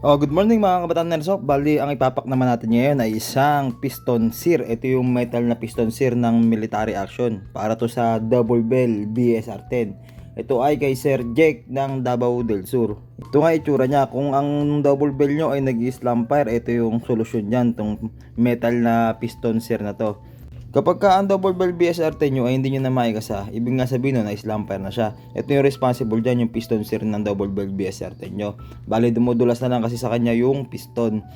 Oh, good morning mga kabataan Nersop. Bali, ang ipapak naman natin ngayon ay isang piston sear. Ito yung metal na piston sear ng military action para to sa Double Bell BSR-10. Ito ay kay Sir Jake ng Davao del Sur. Ito nga itsura niya. Kung ang double bell nyo ay nag-slam fire, ito yung solusyon niyan, tong metal na piston sear na to. Kapag ka ang double bell BSR-10 nyo ay hindi nyo na maikasa, ibig nga sabihin nun na slam fire na siya. Ito yung responsible dyan, yung piston sear ng double bell BSR-10 nyo. Bali, dumudulas na lang kasi sa kanya yung piston.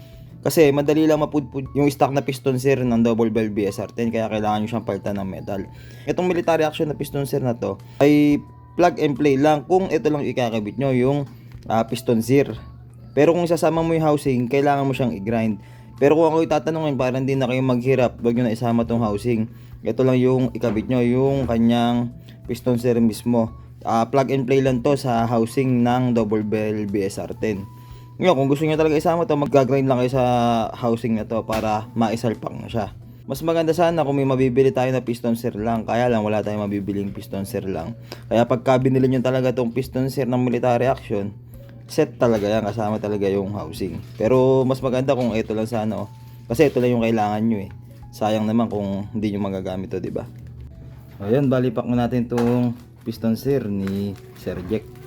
Kasi madali lang mapudpud yung stock na piston sear ng double bell BSR-10 kaya kailangan nyo siyang palitan ng metal. Itong military action na piston sear na to ay plug and play lang kung ito lang ikakabit nyo yung ah, piston sear. Pero kung isasama mo yung housing, kailangan mo siyang i-grind. Pero kung ako itatanungin para hindi na kayo maghirap, wag nyo na isama tong housing. Ito lang yung ikabit nyo, yung kanyang piston sear mismo. Ah, plug and play lang to sa housing ng double bell BSR-10. Ngayon, kung gusto niyo talaga isama to, mag-grind lang kayo sa housing na to para maisalpak na siya. Mas maganda sana kung may mabibili tayo na piston sear lang. Kaya lang, wala tayong mabibiling piston sear lang. Kaya pagka binili nyo talaga tong piston sear ng military action, set talaga yan. Kasama talaga yung housing. Pero mas maganda kung ito lang sana. Oh. Kasi ito lang yung kailangan nyo eh. Sayang naman kung hindi nyo magagamit to, di ba? Ayan, balipak na natin tong piston sear ni Sir Jack.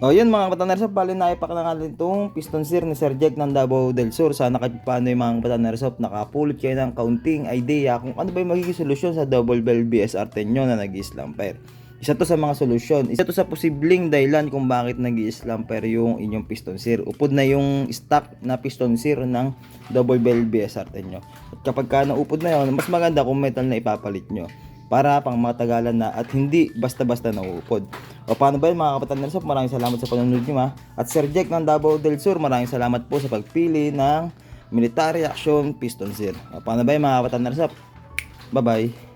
O yun mga kapataner sa bali na ipak na nga rin itong piston sear ni Sir Jack ng Davao del Sur. Sana kahit paano yung mga kapataner sa nakapulot kayo ng kaunting idea kung ano ba yung magiging solusyon sa double bell BSR-10 nyo na nag-slam fire. Isa to sa mga solusyon. Isa to sa posibleng dahilan kung bakit nag-slam fire yung inyong piston sear. Upod na yung stock na piston sear ng double bell BSR-10 nyo. At kapag ka naupod na yun, mas maganda kung metal na ipapalit nyo para pang matagalan na at hindi basta-basta nauupod. O paano ba yun mga kapatid ng Maraming salamat sa panonood nyo ha. At Sir Jack ng Davao del Sur, maraming salamat po sa pagpili ng Military Action Piston Sear. O paano ba yun mga kapatid ng Bye-bye.